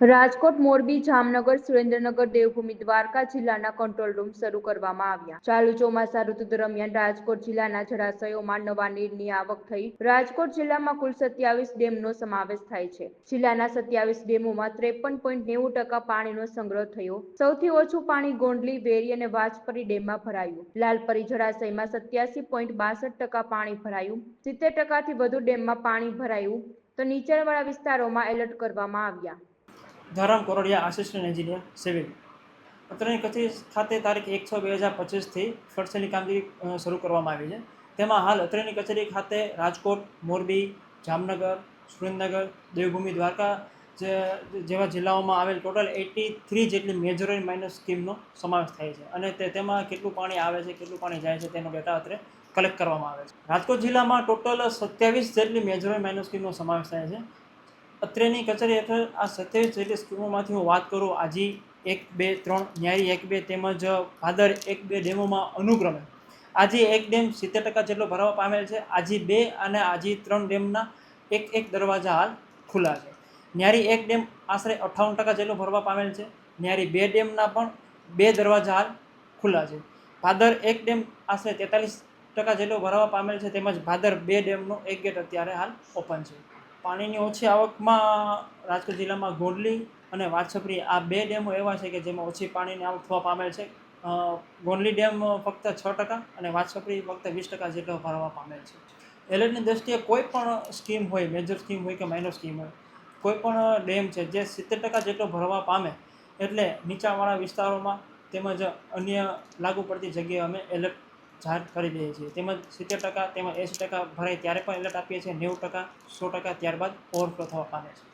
રાજકોટ, મોરબી, જામનગર, સુરેન્દ્રનગર, દેવભૂમિ, દ્વારકા જિલ્લાના control room શરૂ કરવામાં આવ્યા. ચાલુ ચોમાસા ઋતુ દરમિયાન રાજકોટ જિલ્લાના જળાશયોમાં નવા નીરની આવક થઈ. રાજકોટ જિલ્લામાં કુલ સત્યાવીસ ડેમનો સમાવેશ થાય છે. જિલ્લાના સત્યાવીસ ડેમોમાં ત્રેપન પોઈન્ટ નેવું ટકા પાણીનો સંગ્રહ થયો. સૌથી ઓછું પાણી ગોંડલી, વેરી અને વાજપરી ડેમમાં ભરાયું. લાલપરી જળાશયમાં સત્યાસી પોઈન્ટ બાસઠ ટકા પાણી ભરાયું. સિત્તેર ટકાથી વધુ ડેમમાં પાણી ભરાયું. તો નીચાણવાળા વિસ્તારોમાં એલર્ટ કરવામાં આવ્યા. Dharam Koradiya assistant engineer civil. અત્રેની કચેરી ખાતે તારીખ એક છ બે હજાર પચીસથી ફળસેની કામગીરી શરૂ કરવામાં આવી છે. તેમાં હાલ અત્રેની કચેરી ખાતે રાજકોટ, મોરબી, જામનગર, સુરેન્દ્રનગર, દેવભૂમિ, દ્વારકા જેવા જિલ્લાઓમાં આવેલ ટોટલ એટી થ્રી જેટલી મેજર એન્ડ માઇનર સ્કીમનો સમાવેશ થાય છે અને તે, તેમાં કેટલું પાણી આવે છે, કેટલું પાણી જાય છે તેનો ડેટા અત્રે કલેક્ટ કરવામાં આવે છે. રાજકોટ જિલ્લામાં ટોટલ સત્યાવીસ જેટલી મેજર એન્ડ માઇનર સ્કીમનો સમાવેશ થાય છે. અત્રેની કચેરી હેઠળ આ સત્યાવીસ જેટલી સ્કીમોમાંથી હું વાત કરું, આજી એક, બે, ત્રણ, ન્યારી એક, બે તેમજ ભાદર એક, બે ડેમોમાં અનુક્રમે. આજે એક ડેમ સિત્તેર ટકા જેટલો ભરાવા પામેલ છે, આજે બે અને આજે ત્રણ ડેમના એક એક દરવાજા હાલ ખુલ્લા છે. ન્યારી એક ડેમ આશરે અઠ્ઠાવન ટકા જેટલો ભરવા પામેલ છે, ન્યારી બે ડેમના પણ બે દરવાજા હાલ ખુલ્લા છે. ભાદર એક ડેમ આશરે તેતાલીસ ટકા જેટલો ભરાવા પામેલ છે, તેમજ ભાદર બે ડેમનો એક ગેટ અત્યારે હાલ ઓપન છે. પાણીની ઓછી આવકમાં રાજકોટ જિલ્લામાં ગોંડલી અને વાછપરી આ બે ડેમો એવા છે કે જેમાં ઓછી પાણીની આવક થવા પામેલ છે. ગોંડલી ડેમ ફક્ત છ ટકા અને વાછપરી ફક્ત વીસ ટકા જેટલો ભરવા પામેલ છે. એલર્ટની દ્રષ્ટિએ કોઈ પણ સ્કીમ હોય, મેજર સ્કીમ હોય કે માઇનર સ્કીમ હોય, કોઈ પણ ડેમ છે જે સિત્તેર ટકા જેટલો ભરવા પામે એટલે નીચાવાળા વિસ્તારોમાં તેમજ અન્ય લાગુ પડતી જગ્યાએ અમે એલર્ટ જાહેર કરી દઈએ છીએ. તેમજ સિત્તેર ટકા તેમજ એંસી ટકા ભરાય ત્યારે પણ એલર્ટ આપીએ છીએ. નેવું ટકા, સો ટકા ત્યારબાદ ઓવરફ્લો થવા પામે છે.